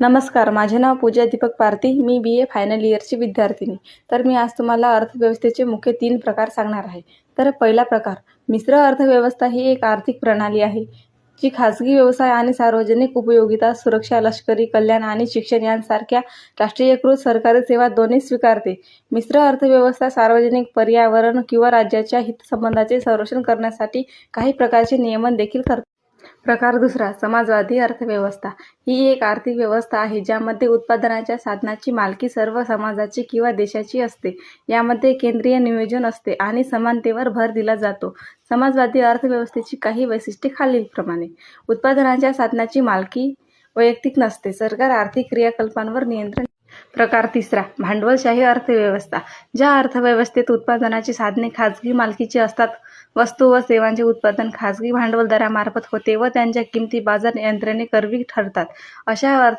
नमस्कार माझे नाव पूजा दीपक पारती. मी बी A final इयरची विद्यार्थिनी. तर मी आज तुम्हाला अर्थव्यवस्थेचे मुख्य तीन प्रकार सांगणार आहे. तर पहिला प्रकार मिश्र अर्थव्यवस्था ही एक आर्थिक प्रणाली आहे जी खाजगी व्यवसाय आणि सार्वजनिक उपयोगिता सुरक्षा लष्करी कल्याण आणि शिक्षण यांसारख्या राष्ट्रीयकृत सरकारी सेवा दोन्ही स्वीकारते. मिश्र अर्थव्यवस्था सार्वजनिक पर्यावरण किंवा राज्याच्या हितसंबंधाचे संरक्षण करण्यासाठी काही प्रकारचे नियमन देखील करते. प्रकार दुसरा समाजवादी अर्थव्यवस्था. ही एक आर्थिक व्यवस्था आहे ज्यामध्ये उत्पादनाच्या साधनाची मालकी सर्व समाजाची किंवा देशाची असते. यामध्ये केंद्रीय नियोजन असते आणि समानतेवर भर दिला जातो. समाजवादी अर्थव्यवस्थेची काही वैशिष्ट्ये खालीलप्रमाणे. उत्पादनाच्या साधनाची मालकी वैयक्तिक नसते. सरकार आर्थिक क्रियाकल्पांवर नियंत्रण प्रकार तिसरा भांडवलशाही अर्थव्यवस्था ज्या अर्थव्यवस्थेत उत्पादनाची साधने खाजगी मालकीची असतात वस्तू व सेवांचे उत्पादन खाजगी भांडवलदारामार्फत होते व त्यांच्या किमती बाजार यंत्रणेकरवी ठरतात. अशा अर्थ